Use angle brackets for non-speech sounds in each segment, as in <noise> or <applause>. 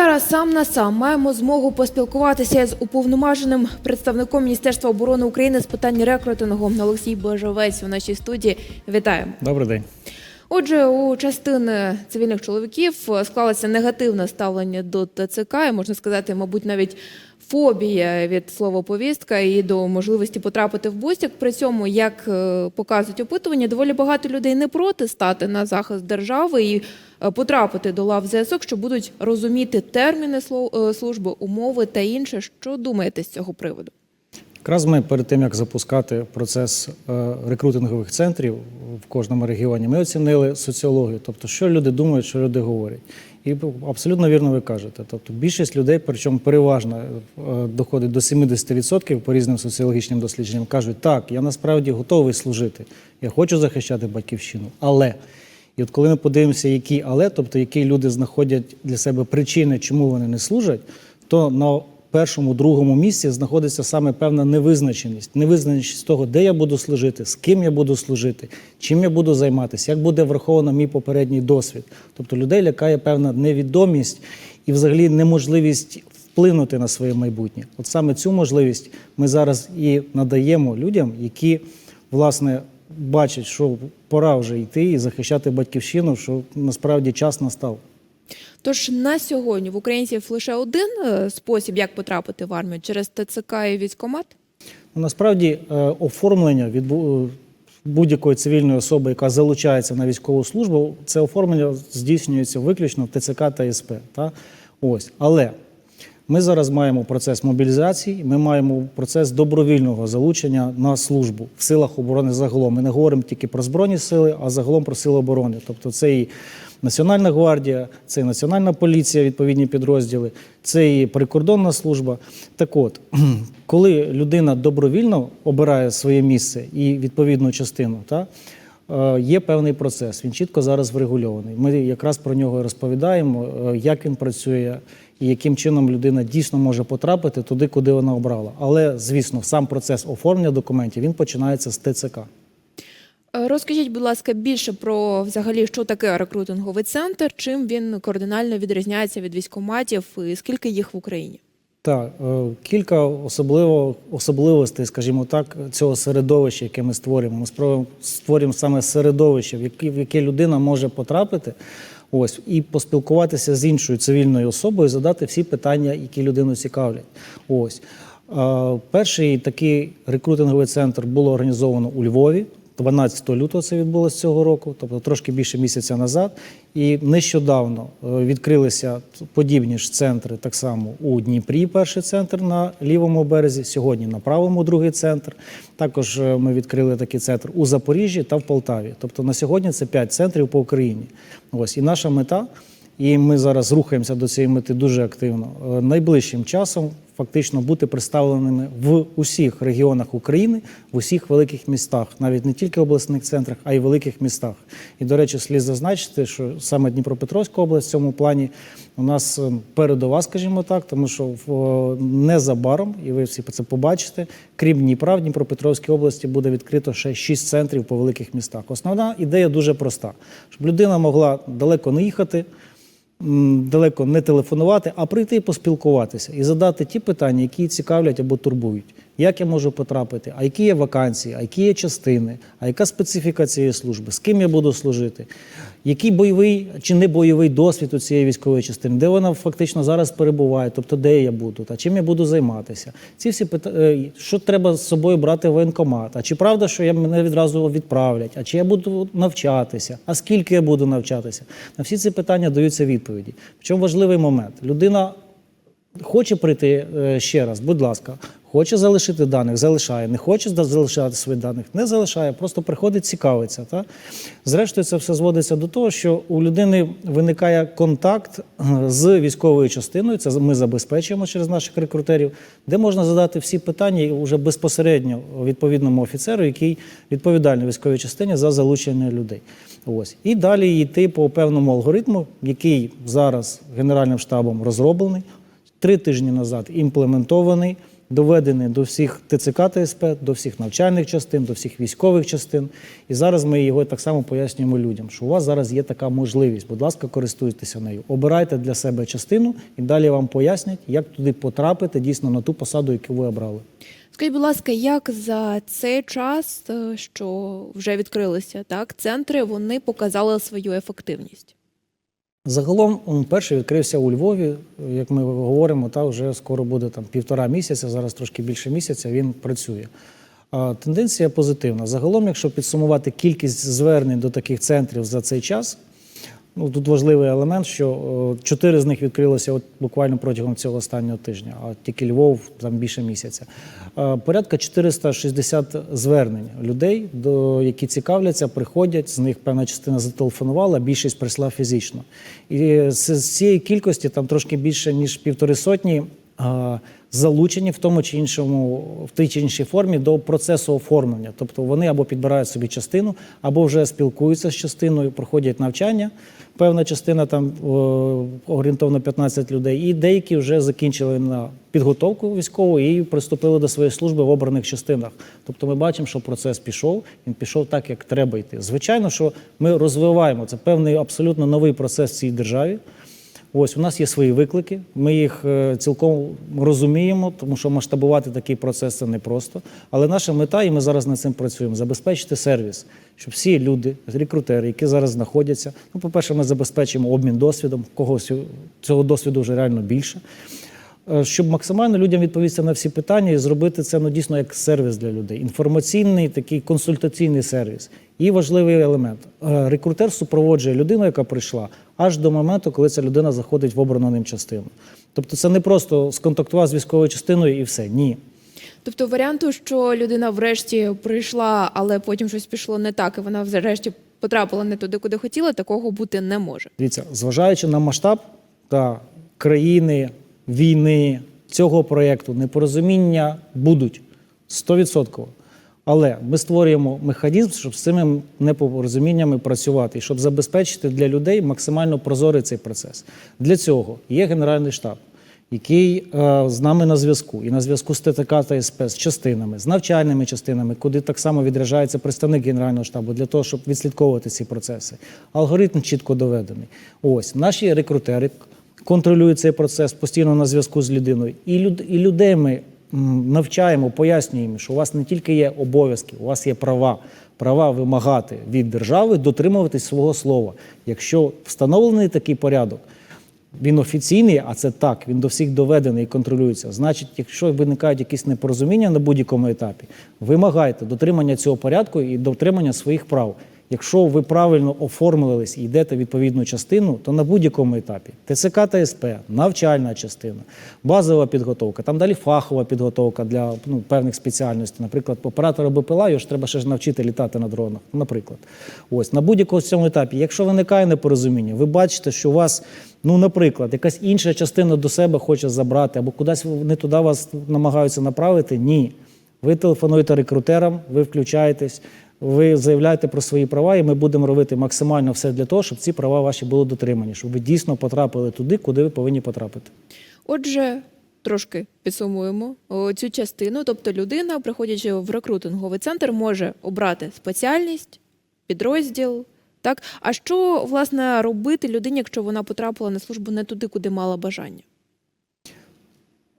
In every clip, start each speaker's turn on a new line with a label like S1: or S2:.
S1: зараз сам на сам маємо змогу поспілкуватися з уповноваженим представником Міністерства оборони України з питань рекрутингу Олексій Божовець у нашій студії. Вітаю.
S2: Добрий день.
S1: Отже, у частини цивільних чоловіків склалося негативне ставлення до ТЦК, і можна сказати, мабуть, навіть фобія від слова повістка і до можливості потрапити в бустік. При цьому, як е, показують опитування, доволі багато людей не проти стати на захист держави і е, потрапити до лав ЗСО, що будуть розуміти терміни е, служби, умови та інше. Що думаєте з цього приводу?
S2: Якраз ми перед тим, як запускати процес рекрутингових центрів в кожному регіоні, ми оцінили соціологію, тобто, що люди думають, що люди говорять. І абсолютно вірно ви кажете. Тобто більшість людей, причому переважно е, доходить до 70% по різним соціологічним дослідженням, кажуть, так, я насправді готовий служити, я хочу захищати батьківщину, але. І от коли ми подивимося, які але, тобто які люди знаходять для себе причини, чому вони не служать, то на першому, другому місці знаходиться саме певна невизначеність. Невизначеність того, де я буду служити, з ким я буду служити, чим я буду займатися, як буде враховано мій попередній досвід. Тобто людей лякає певна невідомість і взагалі неможливість вплинути на своє майбутнє. От саме цю можливість ми зараз і надаємо людям, які власне бачать, що пора вже йти і захищати батьківщину, що насправді час настав.
S1: Тож на сьогодні в українців лише один е, спосіб, як потрапити в армію через ТЦК і військкомат?
S2: Ну, Насправді е, оформлення від будь-якої цивільної особи, яка залучається на військову службу, це оформлення здійснюється виключно в ТЦК та СП. Та? Ось. Але ми зараз маємо процес мобілізації, ми маємо процес добровільного залучення на службу в силах оборони загалом. Ми не говоримо тільки про збройні сили, а загалом про сили оборони. Тобто це і Національна гвардія, це і Національна поліція, відповідні підрозділи, це і прикордонна служба. Так от, <clears throat> коли людина добровільно обирає своє місце і відповідну частину, та, е, є певний процес. Він чітко зараз врегульований. Ми якраз про нього розповідаємо, е, як він працює і яким чином людина дійсно може потрапити туди, куди вона обрала. Але, звісно, сам процес оформлення документів він починається з ТЦК.
S1: Е, Розкажіть, будь ласка, більше про взагалі, що таке рекрутинговий центр, чим він кардинально відрізняється від військкоматів і скільки їх в Україні?
S2: Так, е, кілька особливо, особливостей, скажімо так, цього середовища, яке ми створюємо. Ми спробуємо створюємо саме середовище, в яке, в яке людина може потрапити, ось і поспілкуватися з іншою цивільною особою, задати всі питання, які людину цікавлять. Ось Е, перший такий рекрутинговий центр було організовано у Львові. 12 лютого це відбулося цього року, тобто трошки більше місяця назад. І нещодавно е, відкрилися подібні ж центри так само у Дніпрі, перший центр на лівому березі, сьогодні на правому другий центр. Також е, ми відкрили такий центр у Запоріжжі та в Полтаві. Тобто на сьогодні це 5 центрів по Україні. Ось і наша мета. І ми зараз рухаємося до цієї мети дуже активно. Е, Найближчим часом фактично бути представленими в усіх регіонах України, в усіх великих містах, навіть не тільки в обласних центрах, а й великих містах. І, до речі, слід зазначити, що саме Дніпропетровська область в цьому плані у нас е, передова, скажімо так, тому що е, незабаром, і ви всі це побачите, крім Дніпра, в Дніпропетровській області буде відкрито ще шість центрів по великих містах. Основна ідея дуже проста: щоб людина могла далеко не їхати далеко не телефонувати, а прийти і поспілкуватися і задати ті питання, які цікавлять або турбують. Як я можу потрапити? А які є вакансії, а які є частини, а яка специфіка цієї служби, з ким я буду служити, який бойовий чи не бойовий досвід у цієї військової частини, де вона фактично зараз перебуває, тобто де я буду, та чим я буду займатися. Ці всі питання, що треба з собою брати в воєнкомат, а чи правда, що я мене відразу відправлять, а чи я буду навчатися, а скільки я буду навчатися? На всі ці питання даються відповіді. Причому важливий момент. Людина Хоче прийти е, ще раз, будь ласка, хоче залишити даних, залишає. Не хоче залишати свої даних, не залишає, просто приходить, цікавиться. Та? Зрештою, це все зводиться до того, що у людини виникає контакт е, з військовою частиною. Це ми забезпечуємо через наших рекрутерів, де можна задати всі питання вже безпосередньо відповідному офіцеру, який відповідальний військовій частині за залучення людей. Ось і далі йти по певному алгоритму, який зараз Генеральним штабом розроблений три тижні назад імплементований. доведений до всіх ТЦК ТСП, до всіх навчальних частин, до всіх військових частин. І зараз ми його так само пояснюємо людям, що у вас зараз є така можливість. Будь ласка, користуйтеся нею. Обирайте для себе частину і далі вам пояснять, як туди потрапити дійсно на ту посаду, яку ви обрали.
S1: Скажіть, будь ласка, як за цей час, е, що вже відкрилися так, центри, вони показали свою ефективність?
S2: Загалом он перший відкрився у Львові. Як ми говоримо, та вже скоро буде там півтора місяця, зараз трошки більше місяця. Він працює. Тенденція позитивна. Загалом, якщо підсумувати кількість звернень до таких центрів за цей час, ну тут важливий елемент, що о, чотири з них відкрилося от буквально протягом цього останнього тижня, а тільки Львов там більше місяця. А, Порядка 460 звернень людей, до які цікавляться, приходять. З них певна частина зателефонувала, більшість прийшла фізично. І з з цієї кількості там трошки більше ніж півтори сотні. Залучені в тому чи іншому в тій чи іншій формі до процесу оформлення, тобто вони або підбирають собі частину, або вже спілкуються з частиною, проходять навчання. Певна частина там орієнтовно 15 людей, і деякі вже закінчили на підготовку військову і приступили до своєї служби в обраних частинах. Тобто ми бачимо, що процес пішов, він пішов так, як треба йти. Звичайно, що ми розвиваємо це певний абсолютно новий процес в цій державі. Ось у нас є свої виклики. Ми їх е, цілком розуміємо, тому що масштабувати такий процес це непросто. Але наша мета, і ми зараз над цим працюємо, забезпечити сервіс, щоб всі люди, рекрутери, які зараз знаходяться. Ну, по-перше, ми забезпечимо обмін досвідом, когось цього досвіду вже реально більше. Е, Щоб максимально людям відповісти на всі питання і зробити це ну, дійсно як сервіс для людей. Інформаційний такий консультаційний сервіс. І важливий елемент. Е, Рекрутер супроводжує людину, яка прийшла, аж до моменту, коли ця людина заходить в обрану ним частину. Тобто це не просто сконтактував з військовою частиною і все. Ні.
S1: Тобто варіанту, що людина врешті прийшла, але потім щось пішло не так, і вона врешті потрапила не туди, куди хотіла, такого бути не може.
S2: Дивіться, зважаючи на масштаб та країни, війни цього проєкту, непорозуміння будуть 100%. Але ми створюємо механізм, щоб з цими непорозуміннями працювати і щоб забезпечити для людей максимально прозорий цей процес. Для цього є Генеральний штаб, який е, з нами на зв'язку, і на зв'язку з ТТК та СП, з частинами, з навчальними частинами, куди так само відряджається представник Генерального штабу для того, щоб відслідковувати ці процеси. Алгоритм чітко доведений. Ось наші рекрутери контролюють цей процес постійно на зв'язку з людиною. І, люд, і людей ми навчаємо, пояснюємо, що у вас не тільки є обов'язки, у вас є права. Права вимагати від держави дотримуватись свого слова. Якщо встановлений такий порядок, він офіційний, а це так, він до всіх доведений і контролюється. Значить, якщо виникають якісь непорозуміння на будь-якому етапі, вимагайте дотримання цього порядку і дотримання своїх прав. Якщо ви правильно оформились і йдете в відповідну частину, то на будь-якому етапі ТЦК та СП, навчальна частина, базова підготовка, там далі фахова підготовка для ну, певних спеціальностей. Наприклад, оператора БПЛА, його ж треба ще ж навчити літати на дронах. Наприклад, ось на будь-якому цьому етапі, якщо виникає непорозуміння, ви бачите, що у вас, ну, наприклад, якась інша частина до себе хоче забрати, або кудись не туди вас намагаються направити, ні. Ви телефонуєте рекрутерам, ви включаєтесь, ви заявляєте про свої права, і ми будемо робити максимально все для того, щоб ці права ваші були дотримані, щоб ви дійсно потрапили туди, куди ви повинні потрапити.
S1: Отже, трошки підсумуємо цю частину. Тобто, людина, приходячи в рекрутинговий центр, може обрати спеціальність, підрозділ. Так, а що власне робити людині, якщо вона потрапила на службу не туди, куди мала бажання?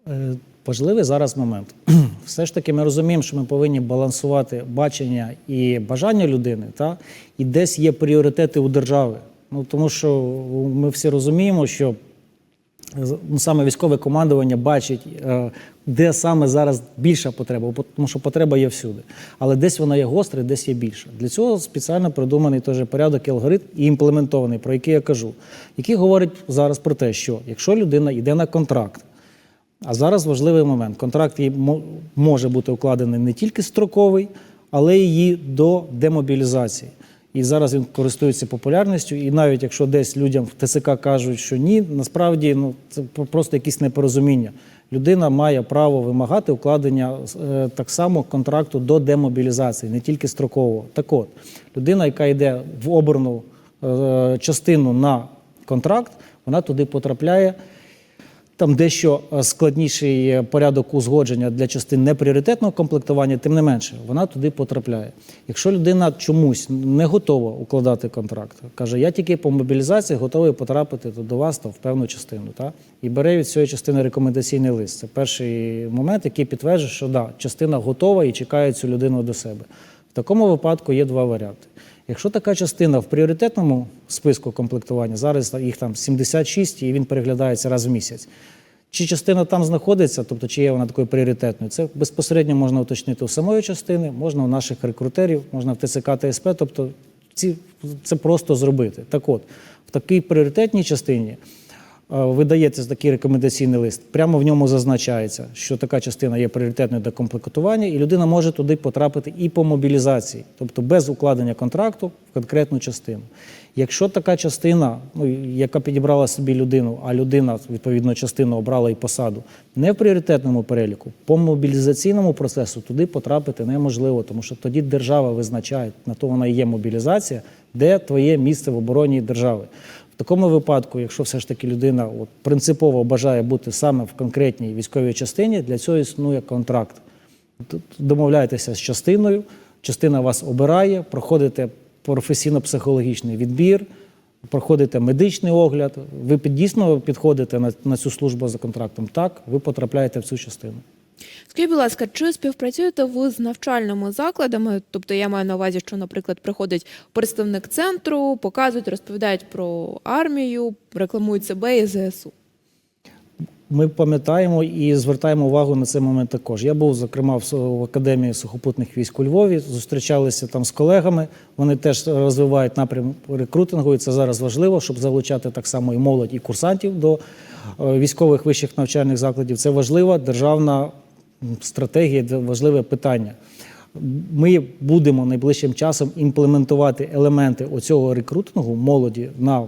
S2: Е, Важливий зараз момент. Все ж таки, ми розуміємо, що ми повинні балансувати бачення і бажання людини, та? і десь є пріоритети у держави. Ну, тому що ми всі розуміємо, що ну, саме військове командування бачить, е, де саме зараз більша потреба, тому що потреба є всюди. Але десь вона є гостра, десь є більша. Для цього спеціально придуманий теж порядок і алгоритм і імплементований, про який я кажу, який говорить зараз про те, що якщо людина йде на контракт, а зараз важливий момент. Контракт може бути укладений не тільки строковий, але й її до демобілізації. І зараз він користується популярністю. І навіть якщо десь людям в ТСК кажуть, що ні, насправді ну, це просто якісь непорозуміння. Людина має право вимагати укладення е, так само контракту до демобілізації, не тільки строкового. Так от, людина, яка йде в обрану е, частину на контракт, вона туди потрапляє там дещо е, складніший порядок узгодження для частин непріоритетного комплектування, тим не менше, вона туди потрапляє. Якщо людина чомусь не готова укладати контракт, каже, я тільки по мобілізації готовий потрапити до вас там, в певну частину, та? і бере від цієї частини рекомендаційний лист. Це перший момент, який підтверджує, що да, частина готова і чекає цю людину до себе. В такому випадку є два варіанти. Якщо така частина в пріоритетному списку комплектування, зараз їх там 76 і він переглядається раз в місяць. Чи частина там знаходиться, тобто чи є вона такою пріоритетною, це безпосередньо можна уточнити у самої частини, можна у наших рекрутерів, можна в ТЦК ТСП, тобто ці, це просто зробити. Так от, в такій пріоритетній частині видається такий рекомендаційний лист. Прямо в ньому зазначається, що така частина є пріоритетною для комплектування, і людина може туди потрапити і по мобілізації, тобто без укладення контракту в конкретну частину. Якщо така частина, ну, яка підібрала собі людину, а людина відповідно частину обрала і посаду, не в пріоритетному переліку, по мобілізаційному процесу туди потрапити неможливо, тому що тоді держава визначає, на то вона і є мобілізація, де твоє місце в обороні держави. В такому випадку, якщо все ж таки людина от, принципово бажає бути саме в конкретній військовій частині, для цього існує контракт. Тут Домовляєтеся з частиною, частина вас обирає, проходите професійно-психологічний відбір, проходите медичний огляд. Ви дійсно підходите на, на цю службу за контрактом. Так, ви потрапляєте в цю частину.
S1: Скажіть, будь ласка, чи співпрацюєте ви з навчальними закладами? Тобто я маю на увазі, що, наприклад, приходить представник центру, показують, розповідають про армію, рекламують себе і ЗСУ.
S2: Ми пам'ятаємо і звертаємо увагу на цей момент також. Я був, зокрема, в Академії сухопутних військ у Львові, зустрічалися там з колегами. Вони теж розвивають напрям рекрутингу, і це зараз важливо, щоб залучати так само і молодь, і курсантів до е, військових вищих навчальних закладів. Це важлива державна м, стратегія, це важливе питання. Ми будемо найближчим часом імплементувати елементи оцього рекрутингу молоді на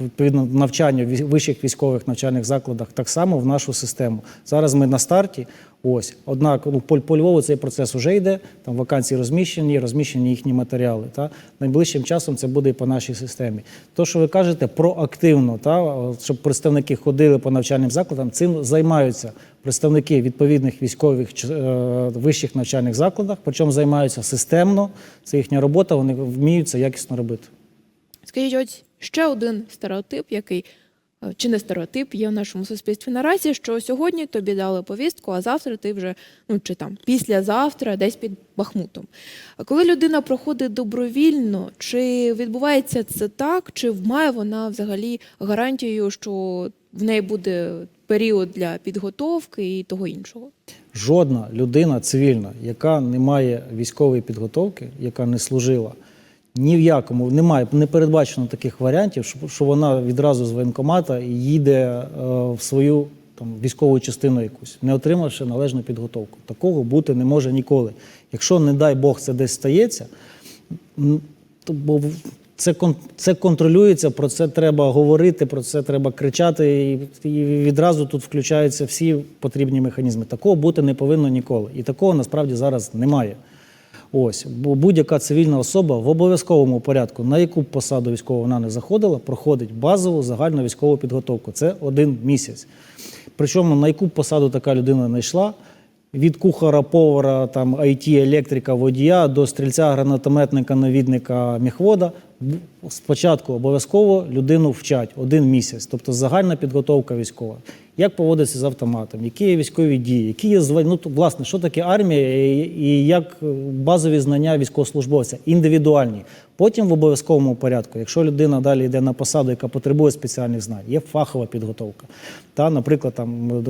S2: відповідно навчання в вищих військових навчальних закладах так само в нашу систему. Зараз ми на старті. Ось однак ну, по, по Львову цей процес вже йде. Там вакансії розміщені, розміщені їхні матеріали. Та найближчим часом це буде і по нашій системі. То, що ви кажете, проактивно, та щоб представники ходили по навчальним закладам, цим займаються представники відповідних військових е, вищих навчальних закладах, причому займаються системно. Це їхня робота, вони вміють це якісно робити.
S1: Скажіть, ось ще один стереотип, який чи не стереотип є в нашому суспільстві наразі, що сьогодні тобі дали повістку, а завтра ти вже ну чи там післязавтра десь під Бахмутом. А коли людина проходить добровільно, чи відбувається це так, чи має вона взагалі гарантію, що в неї буде період для підготовки і того іншого?
S2: Жодна людина цивільна, яка не має військової підготовки, яка не служила, ні в якому немає, не передбачено таких варіантів, що, що вона відразу з воєнкомата їде е, в свою там, військову частину якусь, не отримавши належну підготовку. Такого бути не може ніколи. Якщо, не дай Бог, це десь стається, то бо це, це контролюється, про це треба говорити, про це треба кричати, і, і відразу тут включаються всі потрібні механізми. Такого бути не повинно ніколи. І такого насправді зараз немає. Ось, будь-яка цивільна особа в обов'язковому порядку, на яку посаду військову вона не заходила, проходить базову загальну військову підготовку. Це один місяць. Причому на яку посаду така людина не йшла, від кухара, повара, там, IT, електрика, водія до стрільця, гранатометника, навідника, міхвода. Спочатку обов'язково людину вчать один місяць, тобто загальна підготовка військова. Як поводиться з автоматом, які є військові дії, які є звання, ну, власне, що таке армія і, як базові знання військовослужбовця, індивідуальні. Потім в обов'язковому порядку, якщо людина далі йде на посаду, яка потребує спеціальних знань, є фахова підготовка. Та, наприклад, там е,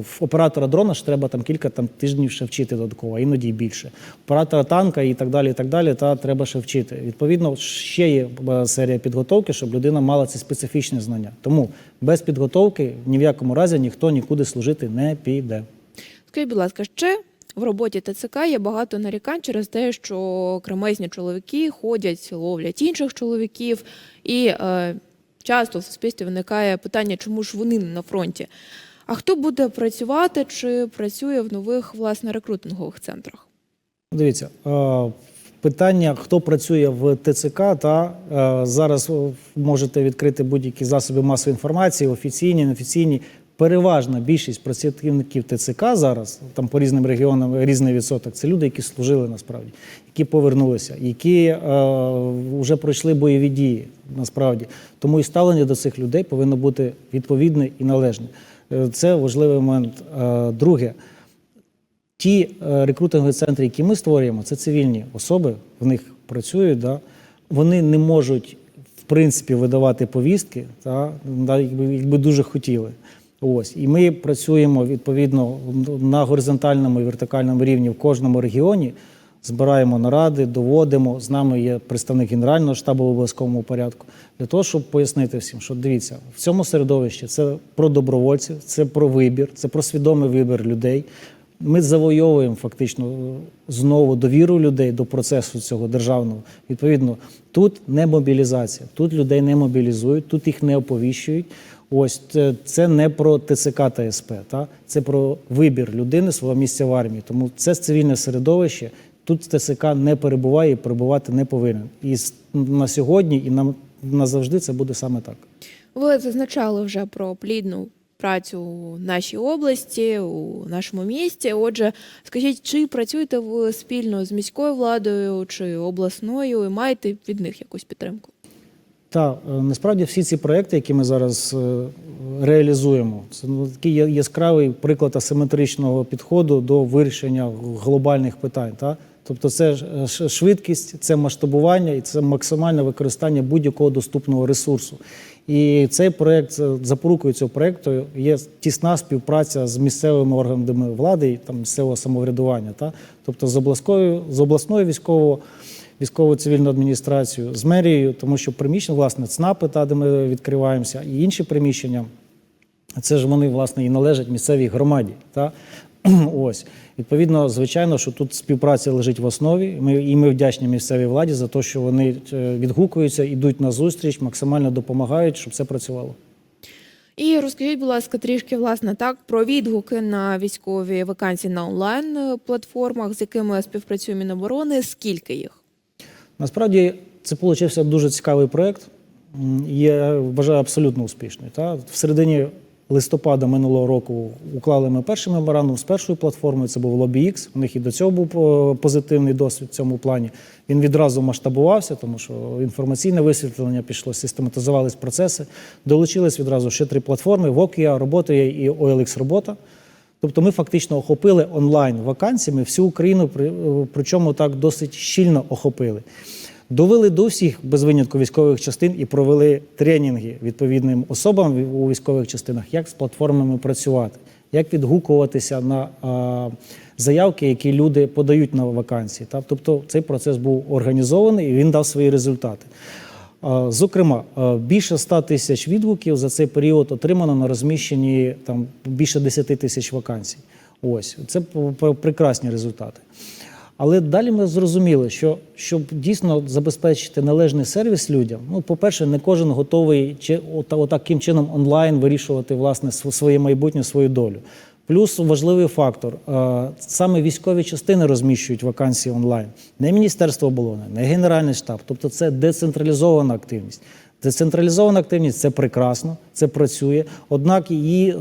S2: в оператора дрона ж треба там кілька там тижнів ще вчити додатково, а іноді більше. Оператора танка і так далі, і так далі, та треба ще вчити. Відповідно, ще є е, серія підготовки, щоб людина мала ці специфічні знання. Тому без підготовки ні в якому разі ніхто нікуди служити не піде.
S1: Скажіть, будь ласка, ще в роботі ТЦК є багато нарікань через те, що кремезні чоловіки ходять, ловлять інших чоловіків, і е, часто в суспільстві виникає питання, чому ж вони не на фронті. А хто буде працювати чи працює в нових власне рекрутингових центрах?
S2: Дивіться, е, питання, хто працює в ТЦК, та е, зараз можете відкрити будь-які засоби масової інформації, офіційні, неофіційні. Переважна більшість працівників ТЦК зараз, там по різним регіонам різний відсоток, це люди, які служили насправді, які повернулися, які е, вже пройшли бойові дії насправді. Тому і ставлення до цих людей повинно бути відповідне і належне. Е, Це важливий момент. Е, Друге, ті е, рекрутингові центри, які ми створюємо, це цивільні особи, в них працюють, да? вони не можуть в принципі видавати повістки, да, якби, якби дуже хотіли. Ось. І ми працюємо відповідно на горизонтальному і вертикальному рівні в кожному регіоні, збираємо наради, доводимо. З нами є представник Генерального штабу в обов'язковому порядку для того, щоб пояснити всім, що дивіться, в цьому середовищі це про добровольців, це про вибір, це про свідомий вибір людей. Ми завойовуємо фактично е, знову довіру людей до процесу цього державного. Відповідно, тут не мобілізація, тут людей не мобілізують, тут їх не оповіщують. Ось це, це не про ТЦК та СП, та? це про вибір людини свого місця в армії. Тому це цивільне середовище. Тут ТЦК не перебуває і перебувати не повинен. І на сьогодні, і на, назавжди це буде саме так.
S1: Ви зазначали вже про плідну працю у нашій області, у нашому місті. Отже, скажіть, чи працюєте ви спільно з міською владою чи обласною і маєте від них якусь підтримку?
S2: Так, е, насправді всі ці проекти, які ми зараз е, реалізуємо, це ну, такий яскравий приклад асиметричного підходу до вирішення глобальних питань. Та? Тобто, це е, швидкість, це масштабування і це максимальне використання будь-якого доступного ресурсу. І цей проект запорукою цього проекту є тісна співпраця з місцевими органами влади і там місцевого самоврядування. Та? Тобто з обласною, з обласною військовою військово-цивільну адміністрацію, з мерією, тому що приміщення, власне, ЦНАПи, та, де ми відкриваємося, і інші приміщення, це ж вони, власне, і належать місцевій громаді. Та? <clears throat> Ось. Відповідно, звичайно, що тут співпраця лежить в основі. Ми, і ми вдячні місцевій владі за те, що вони е, відгукуються, йдуть на зустріч, максимально допомагають, щоб це працювало.
S1: І розкажіть, будь ласка, трішки власне так про відгуки на військові вакансії на онлайн е, платформах, з якими співпрацює Міноборони. Скільки їх?
S2: Насправді це вийшов дуже цікавий проєкт. Я вважаю абсолютно успішний. Та? В середині листопада минулого року уклали ми перший меморандум з першою платформою. Це був LobbyX. У них і до цього був е, позитивний досвід в цьому плані. Він відразу масштабувався, тому що інформаційне висвітлення пішло, систематизувались процеси. Долучились відразу ще три платформи: Vokia, Робота і OLX Робота. Тобто ми фактично охопили онлайн вакансіями всю Україну, е, причому так досить щільно охопили. Довели до всіх без винятку військових частин і провели тренінги відповідним особам у військових частинах, як з платформами працювати, як відгукуватися на а, заявки, які люди подають на вакансії. Так? Тобто цей процес був організований і він дав свої результати. Зокрема, більше 100 тисяч відгуків за цей період отримано на розміщенні там більше 10 тисяч вакансій. Ось це прекрасні результати. Але далі ми зрозуміли, що щоб дійсно забезпечити належний сервіс людям, ну, по-перше, не кожен готовий чи ота- отаким чином онлайн вирішувати власне своє майбутнє, свою долю. Плюс важливий фактор: е, саме військові частини розміщують вакансії онлайн, не Міністерство оборони, не Генеральний штаб. Тобто це децентралізована активність. Децентралізована активність це прекрасно, це працює. Однак її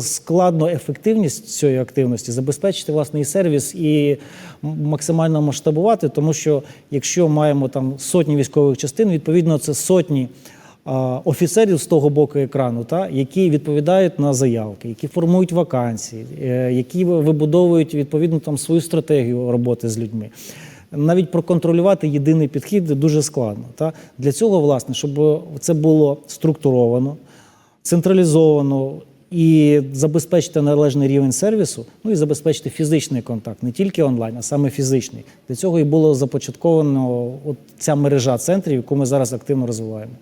S2: складно ефективність цієї активності забезпечити власне і сервіс і максимально масштабувати, тому що якщо маємо там сотні військових частин, відповідно це сотні офіцерів з того боку екрану, та, які відповідають на заявки, які формують вакансії, е, які вибудовують відповідно там свою стратегію роботи з людьми. Навіть проконтролювати єдиний підхід дуже складно. Та? Для цього, власне, щоб це було структуровано, централізовано і забезпечити належний рівень сервісу, ну і забезпечити фізичний контакт, не тільки онлайн, а саме фізичний. Для цього і було започатковано от ця мережа центрів, яку ми зараз активно розвиваємо.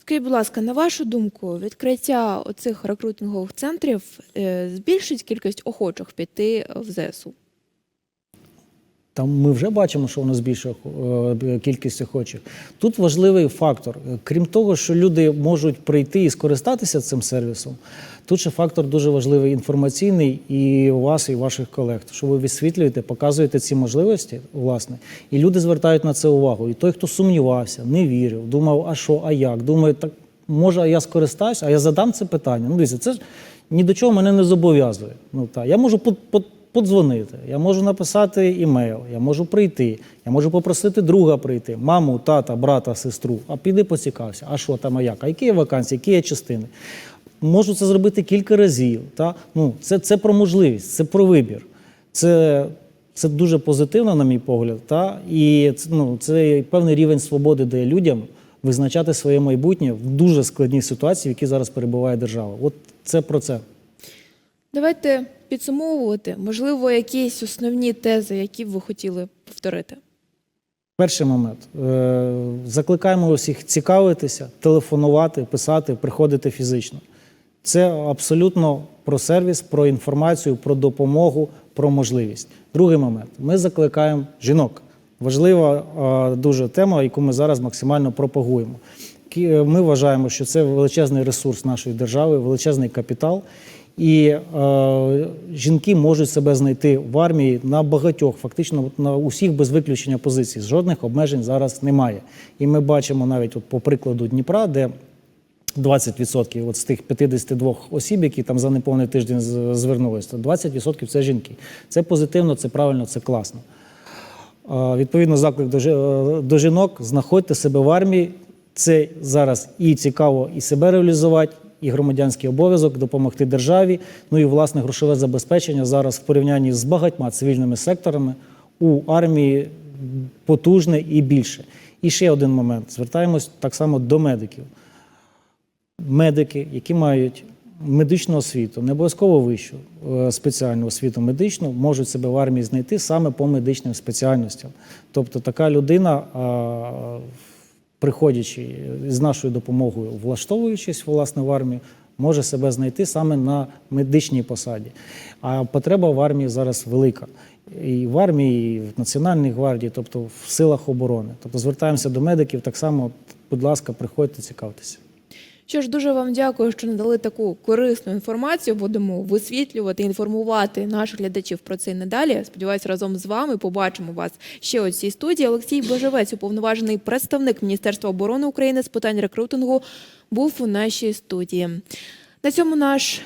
S1: Скажіть, будь ласка, на вашу думку, відкриття оцих рекрутингових центрів е, збільшить кількість охочих піти в ЗСУ?
S2: Там ми вже бачимо, що воно збільшує е, кількість охочих. Тут важливий фактор. Крім того, що люди можуть прийти і скористатися цим сервісом, тут ще фактор дуже важливий інформаційний і у вас, і ваших колег. Що ви висвітлюєте, показуєте ці можливості, власне, і люди звертають на це увагу. І той, хто сумнівався, не вірив, думав, а що, а як, думає, так може, а я скористаюсь, а я задам це питання. Ну, дивіться, це ж ні до чого мене не зобов'язує. Ну, та. Я можу под- под- подзвонити, я можу написати імейл, я можу прийти, я можу попросити друга прийти, маму, тата, брата, сестру. А піди поцікався, а що там, а як, а які є вакансії, які є частини. Можу це зробити кілька разів. Та? Ну, це, це про можливість, це про вибір. Це, це дуже позитивно, на мій погляд. Та? І ну, це певний рівень свободи дає людям визначати своє майбутнє в дуже складній ситуації, в якій зараз перебуває держава. От це про це.
S1: Давайте підсумовувати, можливо, якісь основні тези, які б ви хотіли повторити.
S2: Перший момент. Е, Закликаємо усіх цікавитися, телефонувати, писати, приходити фізично. Це абсолютно про сервіс, про інформацію, про допомогу, про можливість. Другий момент. Ми закликаємо жінок. Важлива е, дуже тема, яку ми зараз максимально пропагуємо. Ми вважаємо, що це величезний ресурс нашої держави, величезний капітал. І е, жінки можуть себе знайти в армії на багатьох, фактично на усіх без виключення позицій. Жодних обмежень зараз немає. І ми бачимо навіть от по прикладу Дніпра, де 20% от з тих 52 осіб, які там за неповний тиждень з- звернулись, то 20% це жінки. Це позитивно, це правильно, це класно. Відповідно, заклик до жінок: знаходьте себе в армії. Це зараз і цікаво, і себе реалізувати, і громадянський обов'язок допомогти державі. Ну і власне грошове забезпечення зараз в порівнянні з багатьма цивільними секторами у армії потужне і більше. І ще один момент: звертаємось так само до медиків медики, які мають медичну освіту, не обов'язково вищу е, спеціальну освіту медичну, можуть себе в армії знайти саме по медичним спеціальностям. Тобто така людина, приходячи з нашою допомогою, влаштовуючись власне в армію, може себе знайти саме на медичній посаді. А потреба в армії зараз велика. І в армії, і в Національній гвардії, тобто в силах оборони. Тобто звертаємося до медиків, так само, будь ласка, приходьте, цікавтеся.
S1: Що ж, дуже вам дякую, що надали таку корисну інформацію. Будемо висвітлювати, інформувати наших глядачів про це і надалі. Сподіваюся, разом з вами побачимо вас ще у цій студії. Олексій Божевець, уповноважений представник Міністерства оборони України з питань рекрутингу, був у нашій студії. На цьому наш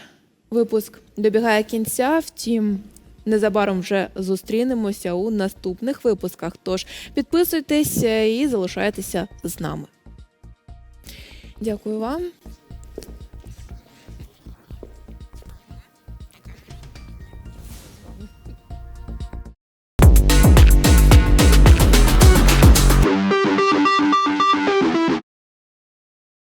S1: випуск добігає кінця. Втім, незабаром вже зустрінемося у наступних випусках. Тож підписуйтесь і залишайтеся з нами. Дякую вам.